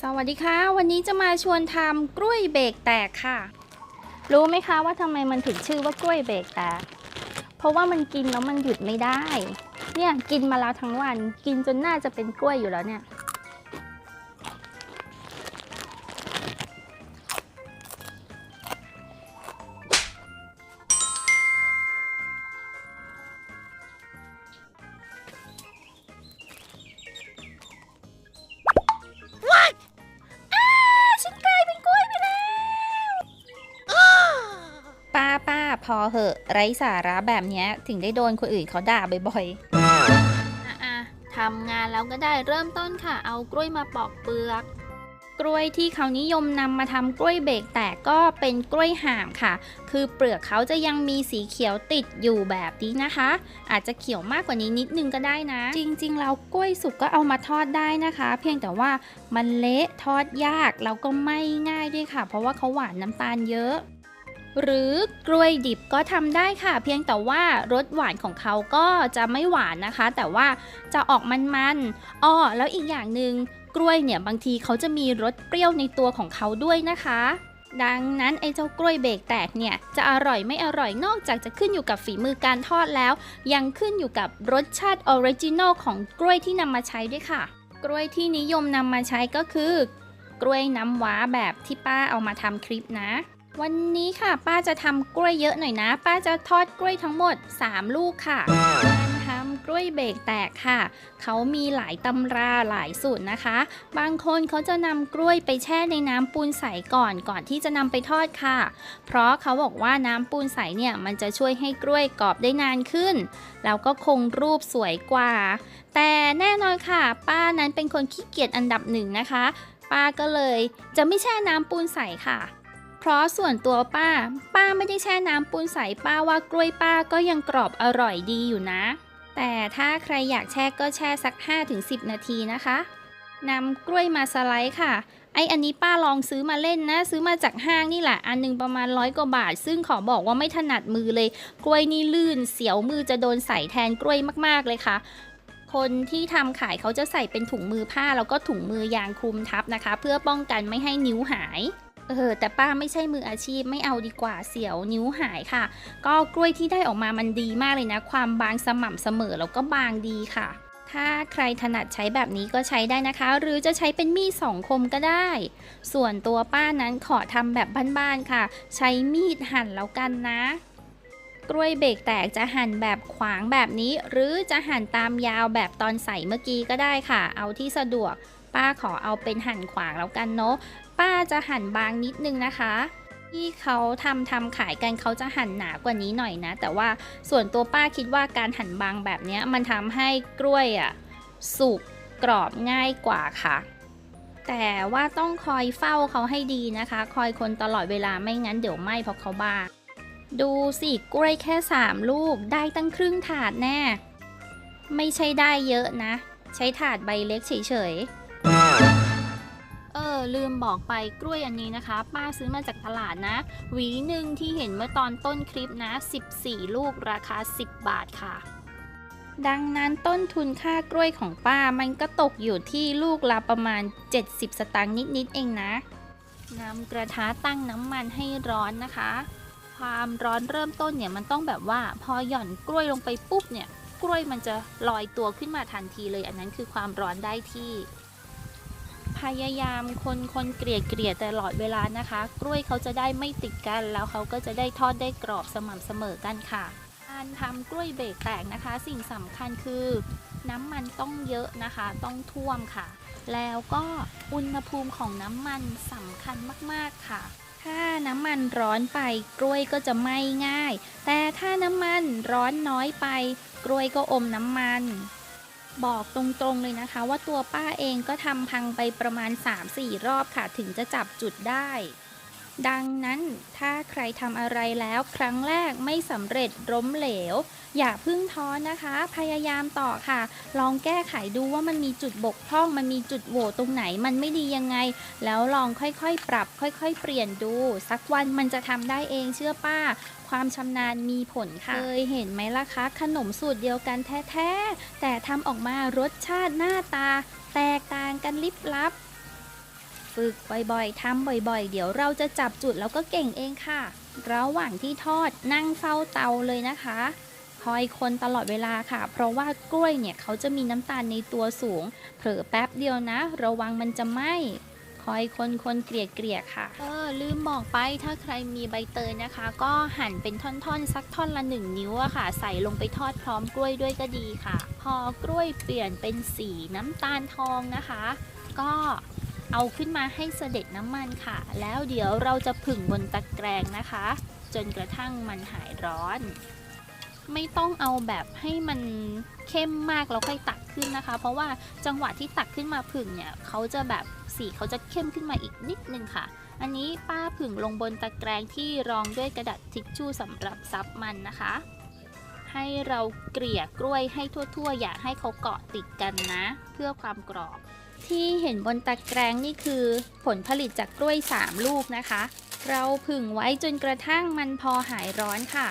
สวัสดีค่ะ วันนี้จะมาชวนทำกล้วยเบรกแตกค่ะ รู้ไหมคะว่าทำไมมันถึงชื่อว่ากล้วยเบรกแตก เพราะว่ามันกินแล้วมันหยุดไม่ได้ เนี่ยกินมาแล้วทั้งวัน กินจนน่าจะเป็นกล้วยอยู่แล้วเนี่ย เหอะไร้สาระแบบนี้ถึงได้โดนคนอื่นเขาด่าบ่อยๆอะๆทำงานแล้วก็ได้เริ่มต้นค่ะ เอากล้วยมาปอกเปลือก กล้วยที่เขานิยมนำมาทำกล้วยเบรกแตกก็เป็นกล้วยห่ามค่ะ คือเปลือกเขาจะยังมีสีเขียวติดอยู่แบบนี้นะคะ อาจจะเขียวมากกว่านี้นิดนึงก็ได้นะ จริงๆแล้วกล้วยสุกก็เอามาทอดได้นะคะ เพียงแต่ว่ามันเละทอดยากแล้วก็ไม่ง่ายด้วยค่ะ เพราะว่าเขาหวานน้ำตาลเยอะ หรือกล้วยดิบก็ทำได้ค่ะ เพียงแต่ว่ารสหวานของเขาก็จะไม่หวานนะคะ แต่ว่าจะออกมันๆอ้อแล้วอีกอย่างหนึ่งกล้วยเนี่ยบางทีเขาจะมีรสเปรี้ยวในตัวของเขาด้วยนะคะ ดังนั้นไอ้เจ้ากล้วยเบรกแตกเนี่ยจะอร่อยไม่อร่อยนอกจากจะขึ้นอยู่กับฝีมือการทอดแล้ว ยังขึ้นอยู่กับรสชาติออริจินอลของกล้วยที่นำมาใช้ด้วยค่ะ กล้วยที่นิยมนำมาใช้ก็คือ กล้วยน้ำว้าแบบที่ป้าเอามาทำคลิปนะ วันนี้ค่ะ ป้าจะทำกล้วยเยอะหน่อยนะ ป้าจะทอดกล้วยทั้งหมด 3 ลูกค่ะการทำกล้วยเบรกแตกค่ะ เขามีหลายตำราหลายสูตรนะคะ บางคนเขาจะนำกล้วยไปแช่ในน้ำปูนใสก่อนก่อนที่จะนำไปทอดค่ะ เพราะเขาบอกว่าน้ำปูนใสเนี่ยมันจะช่วยให้กล้วยกรอบได้นานขึ้น แล้วก็คงรูปสวยกว่า แต่แน่นอนค่ะ ป้านั้นเป็นคนขี้เกียจอันดับหนึ่งนะคะ ป้าก็เลยจะไม่แช่น้ำปูนใสค่ะ เพราะส่วนตัวป้า ป้าไม่ได้แช่น้ำปูนใสป้าว่ากล้วยป้าก็ยังกรอบอร่อยดีอยู่นะ แต่ถ้าใครอยากแช่ก็แช่สัก 5-10 นาทีนะคะนำกล้วยมาสไลด์ค่ะไออันนี้ป้าลองซื้อมาเล่นนะ ซื้อมาจากห้างนี่แหละ อันหนึงประมาณร้อยกว่าบาท ซึ่งขอบอกว่าไม่ถนัดมือเลย กล้วยนี่ลื่น เสียวมือจะโดนใส่แทนกล้วยมากๆเลยค่ะ คนที่ทำขายเขาจะใส่เป็นถุงมือผ้าแล้วก็ถุงมือยางคลุมทับนะคะ เพื่อป้องกันไม่ให้นิ้วหาย เออแต่ป้าไม่ใช่มืออาชีพไม่เอาดีกว่าเสียวนิ้วหายค่ะ ก็กล้วยที่ได้ออกมามันดีมากเลยนะ ความบางสม่ำเสมอแล้วก็บางดีค่ะ ถ้าใครถนัดใช้แบบนี้ก็ใช้ได้นะคะ หรือจะใช้เป็นมีดสองคมก็ได้ ส่วนตัวป้านั้นขอทำแบบบ้านๆค่ะ ใช้มีดหั่นแล้วกันนะกล้วยเบรกแตกจะหั่นแบบขวางแบบนี้ หรือจะหั่นตามยาวแบบตอนใส่เมื่อกี้ก็ได้ค่ะ เอาที่สะดวก ป้าขอเอาเป็นหั่นขวางแล้วกันเนาะ ป้าจะหั่นบางนิดนึงนะคะ ที่เขาทำทำขายกันเขาจะหั่นหนากว่านี้หน่อยนะ แต่ว่าส่วนตัวป้าคิดว่าการหั่นบางแบบนี้มันทำให้กล้วยอะสุกกรอบง่ายกว่าค่ะ แต่ว่าต้องคอยเฝ้าเขาให้ดีนะคะ คอยคนตลอดเวลาไม่งั้นเดี๋ยวไหม้เพราะเขาบ้าดูสิกล้วยแค่ 3 ลูกได้ตั้งครึ่งถาดแน่ ไม่ใช่ได้เยอะนะ ใช้ถาดใบเล็กเฉยๆ อลืมบอกไปกล้วยอันนี้นะคะ ป้าซื้อมาจากตลาดนะ หวีหนึ่งที่เห็นเมื่อตอนต้นคลิปนะ 14 ลูกราคา 10 บาทค่ะ ดังนั้นต้นทุนค่ากล้วยของป้ามันก็ตกอยู่ที่ลูกละประมาณ 70 สตางค์นิดๆเองนะนำกระทะตั้งน้ำมันให้ร้อนนะคะ ความร้อนเริ่มต้นเนี่ยมันต้องแบบว่าพอหย่อนกล้วยลงไปปุ๊บเนี่ยกล้วยมันจะลอยตัวขึ้นมาทันทีเลย อันนั้นคือความร้อนได้ที่ พยายามคนคนเกลี่ยเกลี่ยตลอดเวลานะคะ กล้วยเขาจะได้ไม่ติดกัน แล้วเขาก็จะได้ทอดได้กรอบสม่ำเสมอกันค่ะ การทำกล้วยเบรกแตกนะคะ สิ่งสำคัญคือน้ำมันต้องเยอะนะคะ ต้องท่วมค่ะ แล้วก็อุณหภูมิของน้ำมันสำคัญมากๆค่ะ ถ้าน้ำมันร้อนไปกล้วยก็จะไหม้ง่าย แต่ถ้าน้ำมันร้อนน้อยไป กล้วยก็อมน้ำมัน บอกตรงๆเลยนะคะ ว่าตัวป้าเองก็ทำพังไปประมาณ 3-4 รอบค่ะ ถึงจะจับจุดได้ ดังนั้นถ้าใครทำอะไรแล้วครั้งแรกไม่สำเร็จล้มเหลว อย่าพึ่งท้อนะคะ พยายามต่อค่ะ ลองแก้ไขดูว่ามันมีจุดบกพร่อง มันมีจุดโหว่ตรงไหน มันไม่ดียังไง แล้วลองค่อยๆ ปรับ ค่อยๆ เปลี่ยนดู สักวันมันจะทำได้เองเชื่อป้า ความชำนาญมีผลค่ะ เคยเห็นไหมล่ะคะ ขนมสูตรเดียวกันแท้ๆแต่ทำออกมารสชาติหน้าตา แตกต่างกันลิบลับ ฝึกบ่อยๆทำบ่อยๆ เดี๋ยวเราจะจับจุดแล้วก็เก่งเองค่ะ ระหว่างที่ทอดนั่งเฝ้าเตาเลยนะคะคอยคนตลอดเวลาค่ะ เพราะว่ากล้วยเนี่ยเขาจะมีน้ำตาลในตัวสูง เผลอแป๊บเดียวนะ ระวังมันจะไหม้คอยคนคนเกลี่ยเกลี่ยๆค่ะ เออ ลืมบอกไปถ้าใครมีใบเตยนะคะ ก็หั่นเป็นท่อนๆ สักท่อนละหนึ่งนิ้วอะค่ะ ใส่ลงไปทอดพร้อมกล้วยด้วยก็ดีค่ะ พอกล้วยเปลี่ยนเป็นสีน้ำตาลทองนะคะ ก็ เอาขึ้นมาให้เสด็จน้ำมันค่ะ แล้วเดี๋ยวเราจะผึ่งบนตะแกรงนะคะ จนกระทั่งมันหายร้อน ไม่ต้องเอาแบบให้มันเข้มมากแล้วค่อยตักขึ้นนะคะ เพราะว่าจังหวะที่ตักขึ้นมาผึ่งเนี่ยเขาจะแบบสีเขาจะเข้มขึ้นมาอีกนิดนึงค่ะ อันนี้ป้าผึ่งลงบนตะแกรงที่รองด้วยกระดาษทิชชู่สำหรับซับมันนะคะ ให้เราเกลี่ยกล้วยให้ทั่วๆ อย่าให้เขาเกาะติดกันนะ เพื่อความกรอบ ที่เห็นบนตะแกรงนี่คือผลผลิตจากกล้วย 3 ลูกนะคะ เราผึ่งไว้จนกระทั่งมันพอหายร้อนค่ะ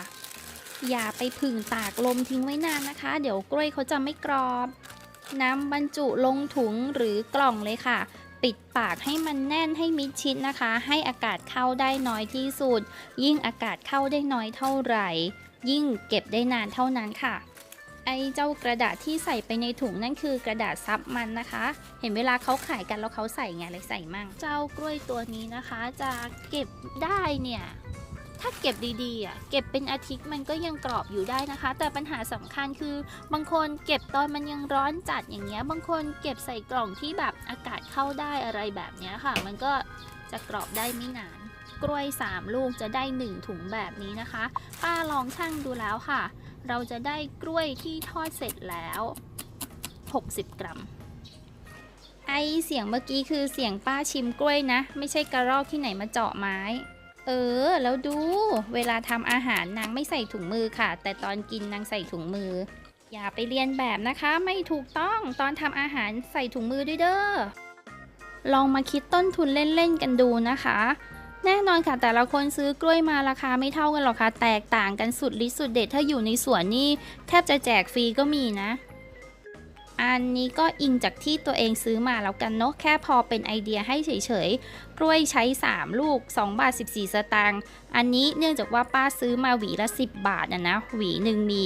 อย่าไปผึ่งตากลมทิ้งไว้นานนะคะ เดี๋ยวกล้วยเขาจะไม่กรอบนำบรรจุลงถุงหรือกล่องเลยค่ะ ปิดปากให้มันแน่นให้มิดชิดนะคะ ให้อากาศเข้าได้น้อยที่สุด ยิ่งอากาศเข้าได้น้อยเท่าไหร่ ยิ่งเก็บได้นานเท่านั้นค่ะ ไอ้เจ้ากระดาษที่ใส่ไปในถุงนั่นคือกระดาษซับมันนะคะ เห็นเวลาเขาขายกันแล้วเขาใส่ไงเลยใส่มั่ง เจ้ากล้วยตัวนี้นะคะจะเก็บได้เนี่ยถ้าเก็บดีๆอะเก็บเป็นอาทิตย์มันก็ยังกรอบอยู่ได้นะคะ แต่ปัญหาสำคัญคือบางคนเก็บตอนมันยังร้อนจัดอย่างเงี้ย บางคนเก็บใส่กล่องที่แบบอากาศเข้าได้อะไรแบบเนี้ยค่ะ มันก็จะกรอบได้ไม่นาน กล้วย 3 ลูกจะได้ 1 ถุงแบบนี้นะคะ ป้าลองชั่งดูแล้วค่ะ เราจะได้กล้วยที่ทอดเสร็จแล้ว 60 กรัม ไอเสียงเมื่อกี้คือเสียงป้าชิมกล้วยนะ ไม่ใช่กระรอกที่ไหนมาเจาะไม้ เออ แล้วดู เวลาทำอาหารนางไม่ใส่ถุงมือค่ะ แต่ตอนกินนางใส่ถุงมือ อย่าไปเรียนแบบนะคะ ไม่ถูกต้องตอนทำอาหารใส่ถุงมือด้วยเด้อลองมาคิดต้นทุนเล่น ๆ กันดูนะคะ แน่นอนค่ะ แต่ละคนซื้อกล้วยมาราคาไม่เท่ากันหรอกค่ะ แตกต่างกันสุดฤทธิ์สุดเด็ดถ้าอยู่ในสวนนี่แทบจะแจกฟรีก็มีนะ อันนี้ก็อิงจากที่ตัวเองซื้อมาแล้วกันเนาะแค่พอเป็นไอเดียให้เฉยๆ กล้วยใช้ 3 ลูก 2 บาท 14 สตางค์อันนี้เนื่องจากว่าป้าซื้อมาหวีละ 10 บาทนะนะหวีหนึ่งมี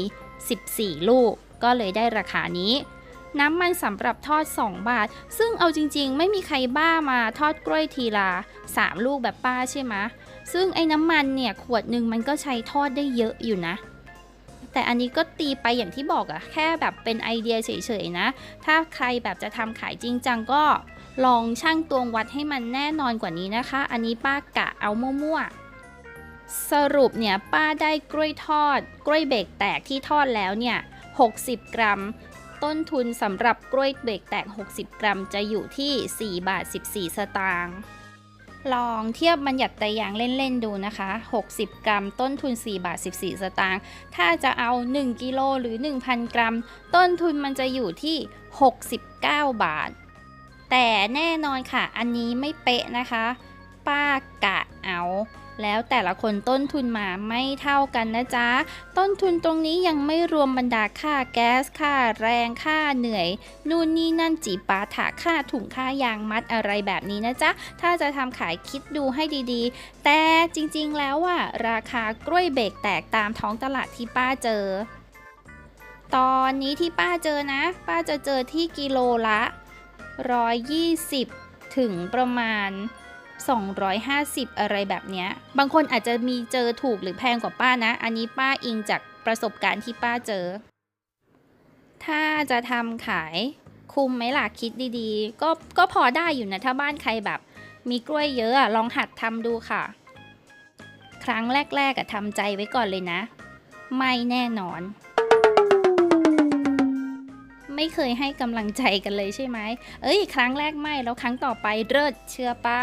14 ลูก ก็เลยได้ราคานี้ น้ำมันสำหรับทอด 2 บาท ซึ่งเอาจริงๆ ไม่มีใครบ้ามาทอดกล้วยทีละ 3 ลูกแบบป้าใช่ไหมซึ่งไอ้น้ำมันเนี่ยขวดหนึ่งมันก็ใช้ทอดได้เยอะอยู่นะ แต่อันนี้ก็ตีไปอย่างที่บอกอะแค่แบบเป็นไอเดียเฉยๆนะ ถ้าใครแบบจะทำขายจริงจังก็ลองช่างตวงวัดให้มันแน่นอนกว่านี้นะคะ อันนี้ป้ากะเอามั่วๆสรุปเนี่ยป้าได้กล้วยทอด กล้วยเบรกแตกที่ทอดแล้วเนี่ย 60 กรัม ต้นทุนสำหรับกล้วยเบรกแตก 60 กรัมจะอยู่ที่ 4 บาท 14 สตางค์ลองเทียบบัญญัติแต่อย่างเล่น ๆ ดูนะคะ 60 กรัม ต้นทุน 4 บาท 14 สตางค์ ถ้าจะเอา 1 กิโลหรือ 1,000 กรัม ต้นทุนมันจะอยู่ที่ 69 บาท แต่แน่นอนค่ะ อันนี้ไม่เป๊ะนะคะ ป้ากะเอา แล้วแต่ละคนต้นทุนมาไม่เท่ากันนะจ๊ะ ต้นทุนตรงนี้ยังไม่รวมบรรดาค่าแก๊สค่าแรงค่าเหนื่อย นู่นนี่นั่นจีปาถาค่าถุงค่ายางมัดอะไรแบบนี้นะจ๊ะ ถ้าจะทำขายคิดดูให้ดีๆ แต่จริงๆแล้วอะราคากล้วยเบรกแตกตามท้องตลาดที่ป้าเจอ ตอนนี้ที่ป้าเจอนะ ป้าจะเจอที่กิโลละ 120 ถึงประมาณ 250 อะไรแบบเนี้ย บางคนอาจจะมีเจอถูกหรือแพงกว่าป้านะ อันนี้ป้าอิงจากประสบการณ์ที่ป้าเจอ ถ้าจะทำขายคุ้มไหมล่ะคิดดีๆ ก็ก็พอได้อยู่นะถ้าบ้านใครแบบ มีกล้วยเยอะอะลองหัดทำดูค่ะ ครั้งแรกๆอะทำใจไว้ก่อนเลยนะ ไม่แน่นอน ไม่เคยให้กำลังใจกันเลยใช่ไหม เอ้ย ครั้งแรกไม่แล้วครั้งต่อไปเลิศเชื่อป้า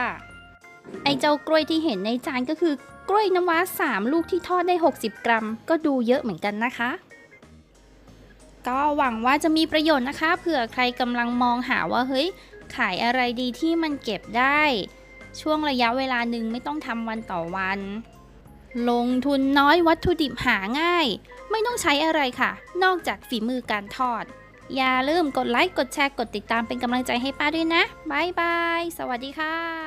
ไอ้เจ้ากล้วยที่เห็นในจานก็คือกล้วยน้ำว้าสามลูกที่ทอดได้ 60 กรัม ก็ดูเยอะเหมือนกันนะคะ ก็หวังว่าจะมีประโยชน์นะคะ เผื่อใครกำลังมองหาว่าเฮ้ย ขายอะไรดีที่มันเก็บได้ ช่วงระยะเวลาหนึ่งไม่ต้องทำวันต่อวัน ลงทุนน้อยวัตถุดิบหาง่าย ไม่ต้องใช้อะไรค่ะ นอกจากฝีมือการทอด อย่าลืมกดไลค์ กดแชร์ กดติดตามเป็นกำลังใจให้ป้าด้วยนะบายบาย สวัสดีค่ะ